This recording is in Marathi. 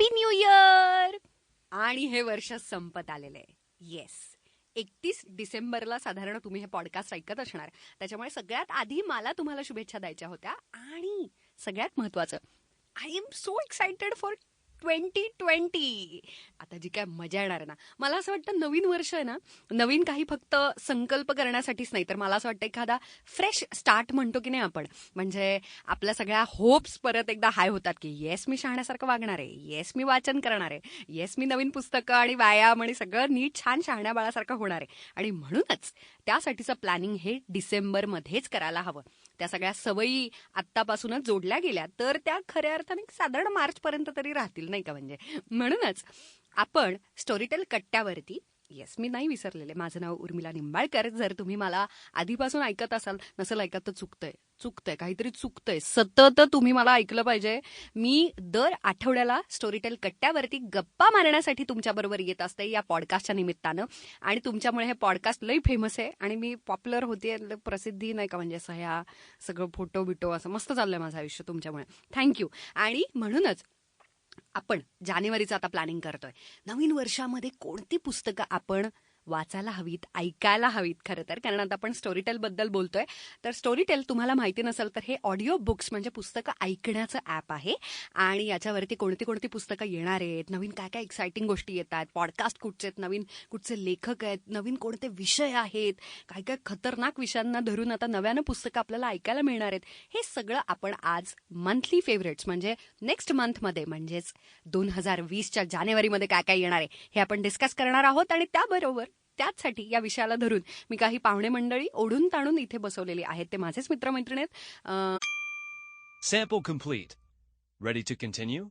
हॅपी न्यू इयर आणि हे वर्ष संपत आलेलं आहे येस एकतीस डिसेंबरला साधारण तुम्ही हे पॉडकास्ट ऐकत असणार. त्याच्यामुळे सगळ्यात आधी मला तुम्हाला शुभेच्छा द्यायच्या होत्या आणि सगळ्यात महत्वाचं I am so excited for twenty twenty. आता जी काय मजा येणार ना मला असं वाटतं नवीन वर्ष आहे ना नवीन काही फक्त संकल्प करण्यासाठीच नाही. तर मला असं वाटतं एखादा फ्रेश स्टार्ट म्हणतो की नाही आपण. म्हणजे आपल्या सगळ्या होप्स परत एकदा हाय होतात की येस मी शहाण्यासारखं वागणार आहे. येस मी वाचन करणार आहे. येस मी नवीन पुस्तकं आणि व्यायाम आणि सगळं नीट छान शहाण्या बाळासारखं होणार आहे. आणि म्हणूनच त्यासाठीचं प्लॅनिंग हे डिसेंबरमध्येच करायला हवं. त्या सगळ्या सवयी आत्तापासूनच जोडल्या गेल्या तर त्या खऱ्या अर्थाने साधारण मार्चपर्यंत तरी राहतील नाही का? म्हणजे म्हणूनच आपण स्टोरीटेल कट्ट्यावरती येस मी नाही विसरलेले. माझं नाव उर्मिला निंबाळकर. जर तुम्ही मला आधीपासून ऐकत असाल नसेल ऐकत तर चुकतंय. चुकतंय. काहीतरी चुकतंय. सतत तुम्ही मला ऐकलं पाहिजे. मी दर आठवड्याला स्टोरीटेल कट्ट्यावरती गप्पा मारण्यासाठी तुमच्याबरोबर येत असते या पॉडकास्टच्या निमित्तानं. आणि तुमच्यामुळे हे पॉडकास्ट लई फेमस आहे. आणि मी पॉप्युलर होते प्रसिद्धी नाही का? म्हणजे असं ह्या सगळं फोटो बिटो असं मस्त चाललंय माझं आयुष्य तुमच्यामुळे. थँक्यू आणि म्हणूनच आपण जानेवारीचं आता प्लॅनिंग करतोय. नवीन वर्षामध्ये कोणती पुस्तकं आपण वाचायला हवीत ऐकायला हवीत खरं तर. कारण आता आपण स्टोरीटेलबद्दल बोलतोय. तर स्टोरीटेल तुम्हाला माहिती नसेल तर हे ऑडिओ बुक्स म्हणजे पुस्तकं ऐकण्याचं ॲप आहे. आणि याच्यावरती कोणती कोणती पुस्तकं येणार आहेत नवीन काय काय एक्सायटिंग गोष्टी येतात पॉडकास्ट कुठचे आहेत नवीन कुठचे लेखक आहेत नवीन कोणते विषय आहेत काय काय खतरनाक विषयांना धरून आता नव्यानं पुस्तकं आपल्याला ऐकायला मिळणार आहेत. हे सगळं आपण आज मंथली फेवरेट्स म्हणजे नेक्स्ट मंथमध्ये म्हणजेच दोन हजार वीसच्या जानेवारीमध्ये काय काय येणार आहे हे आपण डिस्कस करणार आहोत. आणि त्याबरोबर त्याचसाठी या विषयाला धरून मी काही पाहुणे मंडळी ओढून ताणून इथे बसवलेली आहेत. ते माझेच मित्रमैत्रिणी आहेत sample complete ready to continue?